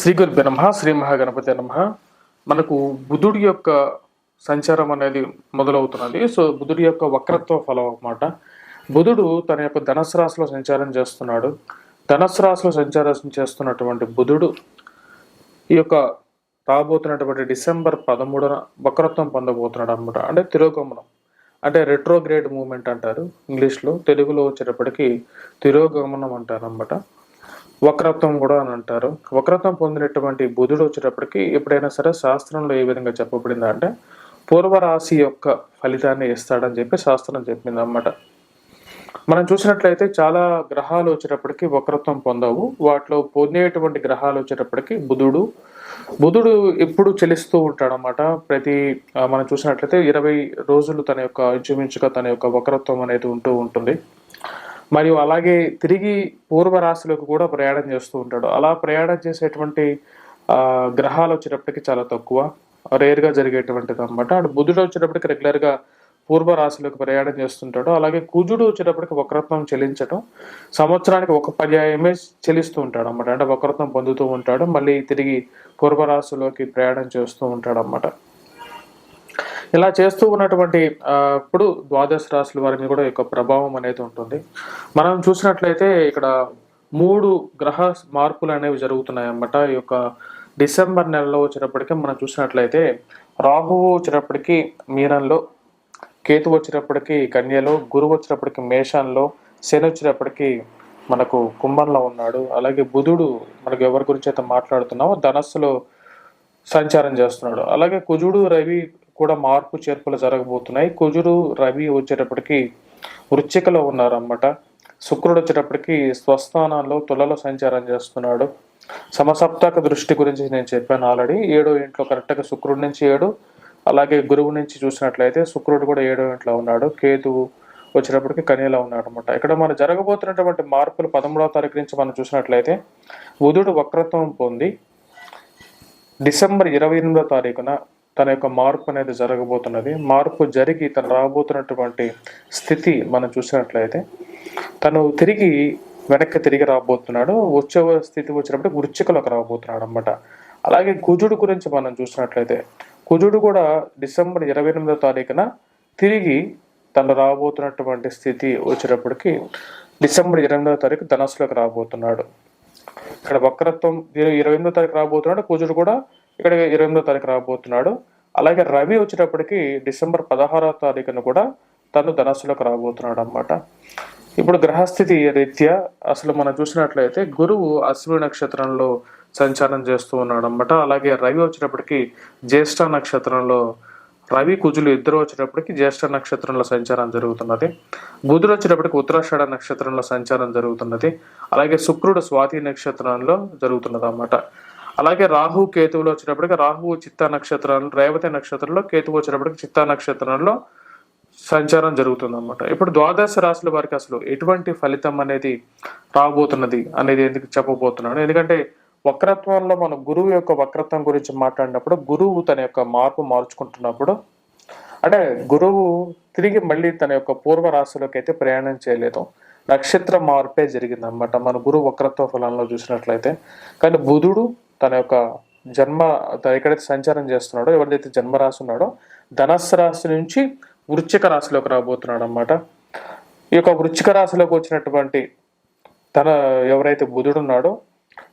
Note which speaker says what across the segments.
Speaker 1: శ్రీ గురుభ్య నమ శ్రీ మహాగణపతి నమ. మనకు బుధుడి యొక్క సంచారం అనేది మొదలవుతున్నది. సో బుధుడి యొక్క వక్రత్వ ఫలం అన్నమాట. బుధుడు తన యొక్క ధనస్సు రాశిలో సంచారం చేస్తున్నాడు. ధనస్సు రాశిలో సంచారం చేస్తున్నటువంటి బుధుడు ఈ యొక్క రాబోతున్నటువంటి డిసెంబర్ పదమూడున వక్రత్వం పొందబోతున్నాడు అనమాట అంటే తిరోగమనం. అంటే రెట్రోగ్రేడ్ మూమెంట్ అంటారు ఇంగ్లీష్లో. తెలుగులో వచ్చేటప్పటికి తిరోగమనం అంటారు అనమాట వక్రత్వం కూడా అని అంటారు. వక్రత్వం పొందినటువంటి బుధుడు వచ్చేటప్పటికి ఎప్పుడైనా సరే శాస్త్రంలో ఏ విధంగా చెప్పబడిందా అంటే పూర్వరాశి యొక్క ఫలితాన్ని ఇస్తాడని చెప్పి శాస్త్రం చెప్పింది అన్నమాట మనం చూసినట్లయితే చాలా గ్రహాలు వచ్చేటప్పటికి వక్రత్వం పొందవు. వాటిలో పొందేటువంటి గ్రహాలు వచ్చేటప్పటికి బుధుడు. బుధుడు ఎప్పుడు చెలిస్తూ ఉంటాడనమాట ప్రతి మనం చూసినట్లయితే ఇరవై రోజులు తన యొక్క ఇంచుమించుగా తన యొక్క వక్రత్వం అనేది ఉంటూ ఉంటుంది. మరియు అలాగే తిరిగి పూర్వ రాశిలోకి కూడా ప్రయాణం చేస్తూ ఉంటాడు. అలా ప్రయాణం చేసేటువంటి గ్రహాలు వచ్చేటప్పటికి చాలా తక్కువ. రేర్గా జరిగేటువంటిది అనమాట అటు బుధుడు వచ్చేటప్పటికి రెగ్యులర్గా పూర్వ రాశిలోకి ప్రయాణం చేస్తుంటాడు. అలాగే కుజుడు వచ్చేటప్పటికి వక్రత్వం చెల్లించడం సంవత్సరానికి ఒక పర్యాయమే చెల్లిస్తూ ఉంటాడు అనమాట అంటే వక్రత్వం పొందుతూ ఉంటాడు. మళ్ళీ తిరిగి పూర్వ రాశిలోకి ప్రయాణం చేస్తూ ఉంటాడు అనమాట ఇలా చేస్తూ ఉన్నటువంటి ఇప్పుడు ద్వాదశ రాశుల వారి మీద కూడా యొక్క ప్రభావం అనేది ఉంటుంది. మనం చూసినట్లయితే ఇక్కడ మూడు గ్రహ మార్పులు అనేవి జరుగుతున్నాయి అన్నమాట ఈ యొక్క డిసెంబర్ నెలలో వచ్చినప్పటికీ మనం చూసినట్లయితే రాహువు వచ్చినప్పటికీ మీనంలో కేతు వచ్చినప్పటికీ కన్యలో గురువు వచ్చినప్పటికీ మేషంలో శని వచ్చినప్పటికీ మనకు కుంభంలో ఉన్నాడు. అలాగే బుధుడు మనకు ఎవరి గురించి అయితే మాట్లాడుతున్నామో ధనస్సులో సంచారం చేస్తున్నాడు. అలాగే కుజుడు రవి కూడా మార్పు చేర్పులు జరగబోతున్నాయి. కుజుడు రవి వచ్చేటప్పటికి వృచ్చికలో ఉన్నారన్నమాట. శుక్రుడు వచ్చేటప్పటికి స్వస్థానాల్లో తులలో సంచారం చేస్తున్నాడు. సమసప్తాక దృష్టి గురించి నేను చెప్పాను ఆల్రెడీ. ఏడో ఇంట్లో కరెక్ట్గా శుక్రుడి నుంచి ఏడు అలాగే గురువు నుంచి చూసినట్లయితే శుక్రుడు కూడా ఏడో ఇంట్లో ఉన్నాడు. కేతువు వచ్చేటప్పటికి కన్యలో ఉన్నాడు అనమాట ఇక్కడ మనం జరగబోతున్నటువంటి మార్పులు పదమూడవ తారీఖు నుంచి మనం చూసినట్లయితే బుధుడు వక్రత్వం పొంది డిసెంబర్ ఇరవై ఎనిమిదో తారీఖున తన యొక్క మార్పు అనేది జరగబోతున్నది. మార్పు జరిగి తను రాబోతున్నటువంటి స్థితి మనం చూసినట్లయితే తను తిరిగి వెనక్కి తిరిగి రాబోతున్నాడు. వచ్చే స్థితి వచ్చినప్పుడు వృచ్చికలకు రాబోతున్నాడు అనమాట అలాగే కుజుడు గురించి మనం చూసినట్లయితే కుజుడు కూడా డిసెంబర్ ఇరవై ఎనిమిదో తారీఖున తిరిగి తను రాబోతున్నటువంటి స్థితి వచ్చేటప్పటికి డిసెంబర్ ఇరవై ఎనిమిదో తారీఖు ధనస్సులోకి రాబోతున్నాడు. ఇక్కడ వక్రత్వం ఇరవై ఎనిమిదో తారీఖు రాబోతున్నాడు. కుజుడు కూడా ఇక్కడ ఇరవై ఎనిమిదో తారీఖు రాబోతున్నాడు. అలాగే రవి వచ్చేటప్పటికి డిసెంబర్ పదహారవ తారీఖున కూడా తను ధనస్సులోకి రాబోతున్నాడు అన్నమాట. ఇప్పుడు గ్రహస్థితి రీత్యా అసలు మనం చూసినట్లయితే గురువు అశ్విని నక్షత్రంలో సంచారం చేస్తూ ఉన్నాడు అనమాట అలాగే రవి వచ్చేటప్పటికి జ్యేష్ఠ నక్షత్రంలో రవి కుజులు ఇద్దరు వచ్చేటప్పటికి జ్యేష్ఠ నక్షత్రంలో సంచారం జరుగుతున్నది. బుధుడు వచ్చేటప్పటికి ఉత్తరాషాఢ నక్షత్రంలో సంచారం జరుగుతున్నది. అలాగే శుక్రుడు స్వాతి నక్షత్రంలో జరుగుతున్నది అన్నమాట అలాగే రాహు కేతువులు వచ్చినప్పటికీ రాహువు చిత్తా నక్షత్రాలు రేవతి నక్షత్రంలో కేతువు వచ్చినప్పటికీ చిత్తా నక్షత్రంలో సంచారం జరుగుతుంది అనమాట ఇప్పుడు ద్వాదశ రాశుల వారికి అసలు ఎటువంటి ఫలితం అనేది రాబోతున్నది అనేది ఎందుకు చెప్పబోతున్నాను? ఎందుకంటే వక్రత్వంలో మనం గురువు యొక్క వక్రత్వం గురించి మాట్లాడినప్పుడు గురువు తన యొక్క మార్పు మార్చుకుంటున్నప్పుడు అంటే గురువు తిరిగి మళ్ళీ తన యొక్క పూర్వ రాశిలోకి అయితే ప్రయాణం చేయలేదు. నక్షత్ర మార్పే జరిగింది అనమాట మన గురువు వక్రత్వ ఫలంలో చూసినట్లయితే. కానీ బుధుడు తన యొక్క జన్మ ఎక్కడైతే సంచారం చేస్తున్నాడో ఎవరిదైతే జన్మరాశి ఉన్నాడో ధనస్సు రాశి నుంచి వృచ్చిక రాశిలోకి రాబోతున్నాడు అనమాట ఈ యొక్క వృచ్చిక రాశిలోకి వచ్చినటువంటి తన ఎవరైతే బుధుడు ఉన్నాడో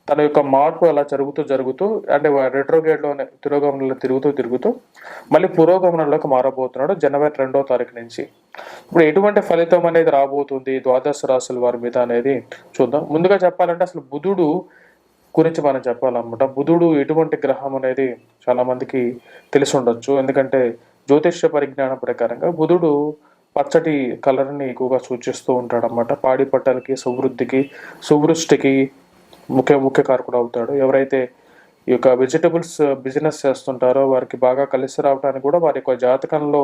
Speaker 1: తన యొక్క మార్పు అలా జరుగుతూ జరుగుతూ అంటే రెట్రోగేట్లోనే తిరోగమనంలో తిరుగుతూ తిరుగుతూ మళ్ళీ పురోగమనంలోకి మారబోతున్నాడు జనవరి రెండో తారీఖు నుంచి. ఇప్పుడు ఎటువంటి ఫలితం అనేది రాబోతుంది ద్వాదశ రాశుల వారి మీద అనేది చూద్దాం. ముందుగా చెప్పాలంటే అసలు బుధుడు గురించి మనం చెప్పాలన్నమాట. బుధుడు ఎటువంటి గ్రహం అనేది చాలా మందికి తెలిసి ఉండొచ్చు. ఎందుకంటే జ్యోతిష్య పరిజ్ఞానం ప్రకారంగా బుధుడు పచ్చటి కలర్ని ఎక్కువగా సూచిస్తూ ఉంటాడన్నమాట. పాడి పట్టలకి సువృద్ధికి సువృష్టికి ముఖ్య ముఖ్య కారకుడు అవుతాడు. ఎవరైతే ఈ యొక్క వెజిటబుల్స్ బిజినెస్ చేస్తుంటారో వారికి బాగా కలిసి రావడానికి కూడా వారి యొక్క జాతకంలో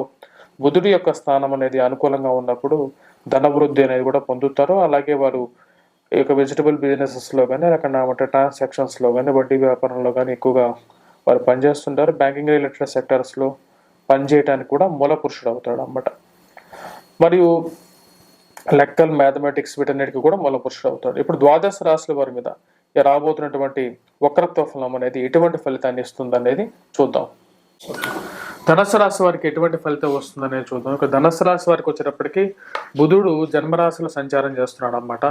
Speaker 1: బుధుడి యొక్క స్థానం అనేది అనుకూలంగా ఉన్నప్పుడు ధనవృద్ధి అనేది కూడా పొందుతారు. అలాగే వారు ఈ యొక్క వెజిటబుల్ బిజినెసెస్లో కానీ లేకుండా ట్రాన్సాక్షన్స్లో కానీ వడ్డీ వ్యాపారంలో కానీ ఎక్కువగా వారు పనిచేస్తుంటారు. బ్యాంకింగ్ రిలేటెడ్ సెక్టర్స్లో పనిచేయడానికి కూడా మూల పురుషుడు అవుతాడు అన్నమాట. మరియు లెక్కలు మ్యాథమెటిక్స్ వీటన్నిటికీ కూడా మూల పురుషుడు అవుతాడు. ఇప్పుడు ద్వాదశ రాశుల వారి మీద రాబోతున్నటువంటి వక్రత్వ ఫలం అనేది ఎటువంటి ఫలితాన్ని ఇస్తుంది అనేది చూద్దాం. ధనస్సు రాశి వారికి ఎటువంటి ఫలితం వస్తుందనేది చూద్దాం. ఇక ధనస్సు రాశి వారికి వచ్చేటప్పటికి బుధుడు జన్మరాశిలో సంచారం చేస్తున్నాడు అనమాట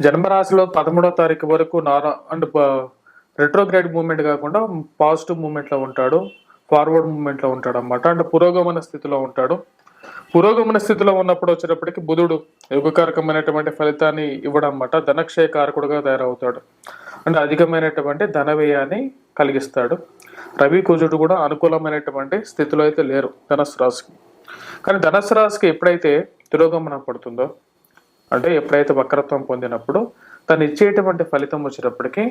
Speaker 1: జన్మరాశిలో పదమూడో తారీఖు వరకు నార అండ్ రెట్రోగ్రేడ్ మూమెంట్ కాకుండా పాజిటివ్ మూమెంట్లో ఉంటాడు ఫార్వర్డ్ మూమెంట్లో ఉంటాడు అనమాట అంటే పురోగమన స్థితిలో ఉంటాడు. పురోగమన స్థితిలో ఉన్నప్పుడు వచ్చేటప్పటికి బుధుడు యుగకారకమైనటువంటి ఫలితాన్ని ఇవ్వడం అన్నమాట ధనక్షయ కారకుడుగా తయారవుతాడు. అంటే అధికమైనటువంటి ధన వ్యయాన్ని కలిగిస్తాడు. రవి కుజుడు కూడా అనుకూలమైనటువంటి స్థితిలో అయితే లేరు ధనస్సు రాశికి. కానీ ధనస్సు రాశికి ఎప్పుడైతే తిరోగమనం పడుతుందో అంటే ఎప్పుడైతే వక్రత్వం పొందినప్పుడు తను ఇచ్చేటువంటి ఫలితం వచ్చినప్పటికీ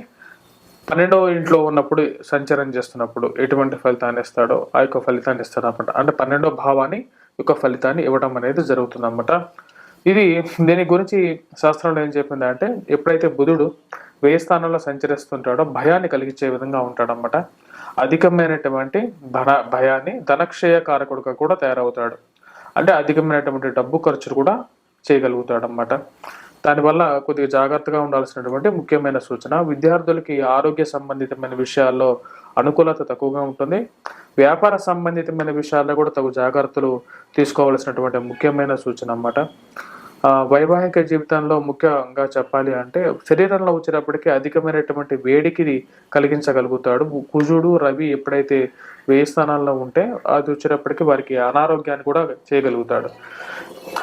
Speaker 1: పన్నెండవ ఇంట్లో ఉన్నప్పుడు సంచరణ చేస్తున్నప్పుడు ఎటువంటి ఫలితాన్ని ఇస్తాడో ఆ యొక్క ఫలితాన్ని ఇస్తాడు అనమాట అంటే పన్నెండవ భావాన్ని యొక్క ఫలితాన్ని ఇవ్వడం అనేది జరుగుతుంది అనమాట ఇది దీని గురించి శాస్త్రంలో ఏం చెప్పింది అంటే ఎప్పుడైతే బుధుడు వేయి స్థానంలో సంచరిస్తుంటాడో భయాన్ని కలిగించే విధంగా ఉంటాడనమాట అధికమైనటువంటి ధన భయాన్ని ధనక్షయ కారకుడుగా కూడా తయారవుతాడు. అంటే అధికమైనటువంటి డబ్బు ఖర్చులు కూడా చేయగలుగుతాడు అనమాట దానివల్ల కొద్దిగా జాగ్రత్తగా ఉండాల్సినటువంటి ముఖ్యమైన సూచన విద్యార్థులకి ఆరోగ్య సంబంధితమైన విషయాల్లో అనుకూలత తక్కువగా ఉంటుంది. వ్యాపార సంబంధితమైన విషయాల్లో కూడా తగు జాగ్రత్తలు తీసుకోవాల్సినటువంటి ముఖ్యమైన సూచన అన్నమాట. వైవాహిక జీవితంలో ముఖ్యంగా చెప్పాలి అంటే శరీరంలో వచ్చేటప్పటికి అధికమైనటువంటి వేడికి కలిగించగలుగుతాడు. కుజుడు రవి ఎప్పుడైతే వేయి స్థానాల్లో ఉంటే అది వచ్చేటప్పటికి వారికి అనారోగ్యాన్ని కూడా చేయగలుగుతాడు.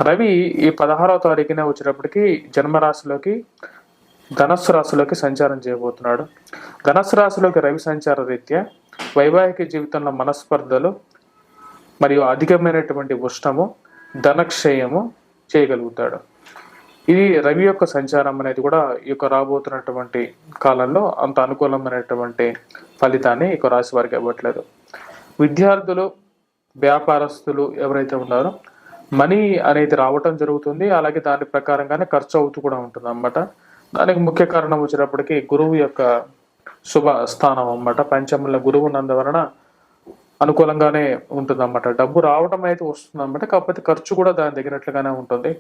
Speaker 1: రవి ఈ పదహారవ తారీఖునే వచ్చినప్పటికీ జన్మరాశిలోకి ధనస్సు రాశిలోకి సంచారం చేయబోతున్నాడు. ధనస్సు రాశిలోకి రవి సంచార రీత్యా వైవాహిక జీవితంలో మనస్పర్ధలు మరియు అధికమైనటువంటి ఉష్ణము ధనక్షయము చేయగలుగుతాడు. ఇది రవి యొక్క సంచారం అనేది కూడా ఈ యొక్క రాబోతున్నటువంటి కాలంలో అంత అనుకూలమైనటువంటి ఫలితాన్ని ఈ రాశి వారికి ఇవ్వట్లేదు. విద్యార్థులు వ్యాపారస్తులు ఎవరైతే ఉన్నారో మనీ అనేది రావటం జరుగుతుంది. అలాగే దాని ప్రకారంగానే ఖర్చు అవుతూ కూడా ఉంటుంది అన్నమాట. దానికి ముఖ్య కారణం వచ్చేటప్పటికి గురువు యొక్క శుభ స్థానం అన్నమాట. పంచముల గురువు ఉన్నందువలన అనుకూలంగానే ఉంటుంది అన్నమాట డబ్బు రావడం అయితే వస్తుంది అన్నమాట కాకపోతే ఖర్చు కూడా దాని తగినట్లుగానే ఉంటుంది.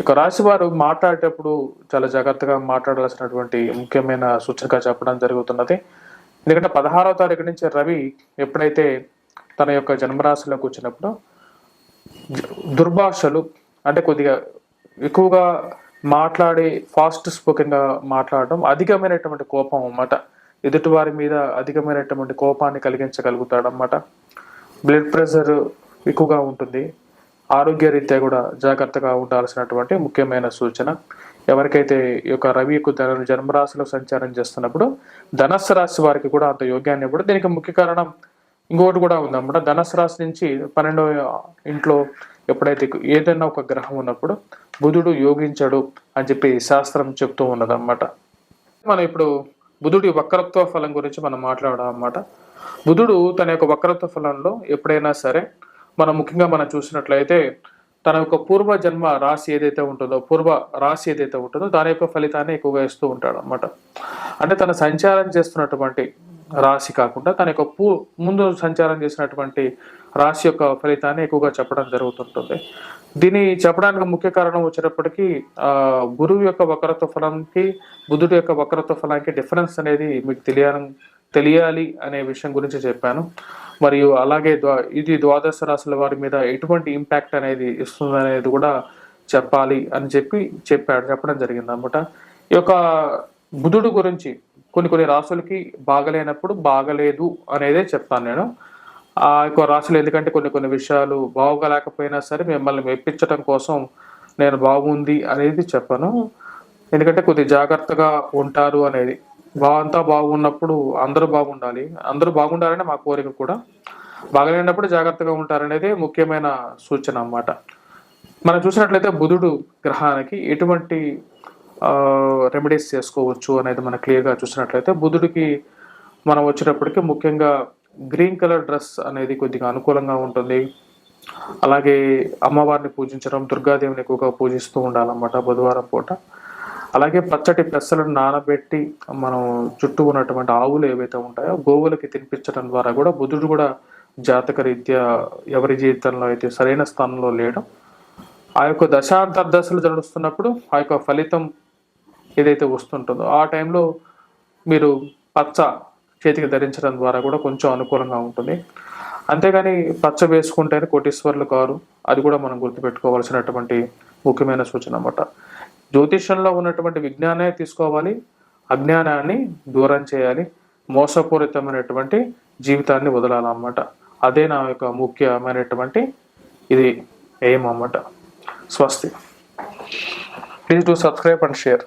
Speaker 1: ఇక రాశి వారు మాట్లాడేటప్పుడు చాలా జాగ్రత్తగా మాట్లాడాల్సినటువంటి ముఖ్యమైన సూచనగా చెప్పడం జరుగుతున్నది. ఎందుకంటే పదహారవ తారీఖు నుంచి రవి ఎప్పుడైతే తన యొక్క జన్మరాశిలోకి వచ్చినప్పుడు దుర్భాషలు అంటే కొద్దిగా ఎక్కువగా మాట్లాడి ఫాస్ట్ స్పోకెన్గా మాట్లాడడం అధికమైనటువంటి కోపం అన్నమాట. ఎదుటి వారి మీద అధికమైనటువంటి కోపాన్ని కలిగించగలుగుతాడు అన్నమాట బ్లడ్ ప్రెషర్ ఎక్కువగా ఉంటుంది. ఆరోగ్య రీత్యా కూడా జాగ్రత్తగా ఉండాల్సినటువంటి ముఖ్యమైన సూచన. ఎవరికైతే ఈ యొక్క రవి యొక్క ధన- జన్మరాశిలో సంచారం చేస్తున్నప్పుడు ధనస్సు రాశి వారికి కూడా అంత యోగ్యాన్ని ఇవ్వడం దీనికి ముఖ్య కారణం ఇంకొకటి కూడా ఉందన్నమాట. ధనస్సు రాశి నుంచి పన్నెండవ ఇంట్లో ఎప్పుడైతే ఏదైనా ఒక గ్రహం ఉన్నప్పుడు బుధుడు యోగించడు అని చెప్పి శాస్త్రం చెప్తూ ఉన్నదన్నమాట. మనం ఇప్పుడు బుధుడి వక్రత్వ ఫలం గురించి మనం మాట్లాడడం అన్నమాట. బుధుడు తన యొక్క వక్రత్వ ఫలంలో ఎప్పుడైనా సరే మనం ముఖ్యంగా మనం చూసినట్లయితే తన యొక్క పూర్వ జన్మ రాశి ఏదైతే ఉంటుందో పూర్వ రాశి ఏదైతే ఉంటుందో దాని యొక్క ఫలితాన్ని ఎక్కువగా ఇస్తూ ఉంటాడు అనమాట అంటే తన సంచారం చేస్తున్నటువంటి రాశి కాకుండా తన యొక్క పూ ముందు సంచారం చేసినటువంటి రాశి యొక్క ఫలితాన్ని ఎక్కువగా చెప్పడం జరుగుతుంటుంది. దీన్ని చెప్పడానికి ముఖ్య కారణం వచ్చేటప్పటికీ ఆ గురువు యొక్క వక్రత్వ ఫలంకి బుధుడు యొక్క వక్రత్వ ఫలానికి డిఫరెన్స్ అనేది మీకు తెలియడం తెలియాలి అనే విషయం గురించి చెప్పాను. మరియు అలాగే ద్వా- ఇది ద్వాదశ రాశుల వారి మీద ఎటువంటి ఇంపాక్ట్ అనేది ఇస్తుంది అనేది కూడా చెప్పాలి అని చెప్పి చెప్పాడు చెప్పడం జరిగింది అనమాట ఈ యొక్క బుధుడు గురించి కొన్ని కొన్ని రాసులకి బాగలేనప్పుడు బాగలేదు అనేదే చెప్తాను నేను. ఆ యొక్క రాశులు ఎందుకంటే కొన్ని కొన్ని విషయాలు బాగోలేకపోయినా సరే మిమ్మల్ని మెప్పించడం కోసం నేను బాగుంది అనేది చెప్పను. ఎందుకంటే కొద్ది జాగ్రత్తగా ఉంటారు అనేది. బాగంతా బాగున్నప్పుడు అందరూ బాగుండాలి. అందరూ బాగుండాలని మా కోరిక కూడా. బాగలేనప్పుడు జాగ్రత్తగా ఉంటారనేది ముఖ్యమైన సూచన అన్నమాట. మనం చూసినట్లయితే బుధుడు గ్రహానికి ఎటువంటి రెమెడీస్ చేసుకోవచ్చు అనేది మనం క్లియర్గా చూసినట్లయితే బుధుడికి మనం వచ్చినప్పటికీ ముఖ్యంగా గ్రీన్ కలర్ డ్రెస్ అనేది కొద్దిగా అనుకూలంగా ఉంటుంది. అలాగే అమ్మవారిని పూజించడం దుర్గాదేవిని ఎక్కువగా పూజిస్తూ ఉండాలన్నమాట బుధవారం పూట. అలాగే పచ్చటి పెసలను నానబెట్టి మనం చుట్టూ ఉన్నటువంటి ఆవులు ఏవైతే ఉంటాయో గోవులకి తినిపించడం ద్వారా కూడా బుధుడు కూడా జాతక రీత్యా ఎవరి జీవితంలో అయితే సరైన స్థానంలో లేడం. ఆ యొక్క దశాంతర్దశలు జరుగుతున్నప్పుడు ఆ యొక్క ఫలితం ఏదైతే వస్తుంటుందో ఆ టైంలో మీరు పచ్చ చేతికి ధరించడం ద్వారా కూడా కొంచెం అనుకూలంగా ఉంటుంది. అంతేగాని పచ్చ వేసుకుంటేనే కోటీశ్వర్లు కారు. అది కూడా మనం గుర్తుపెట్టుకోవాల్సినటువంటి ముఖ్యమైన సూచన అన్నమాట. జ్యోతిష్యంలో ఉన్నటువంటి విజ్ఞానే తీసుకోవాలి. అజ్ఞానాన్ని దూరం చేయాలి. మోసపూరితమైనటువంటి జీవితాన్ని వదలాలన్నమాట. అదే నా యొక్క ముఖ్యమైనటువంటి ఇది ఎయిమ్ అన్నమాట స్వస్తి. Please do subscribe and share.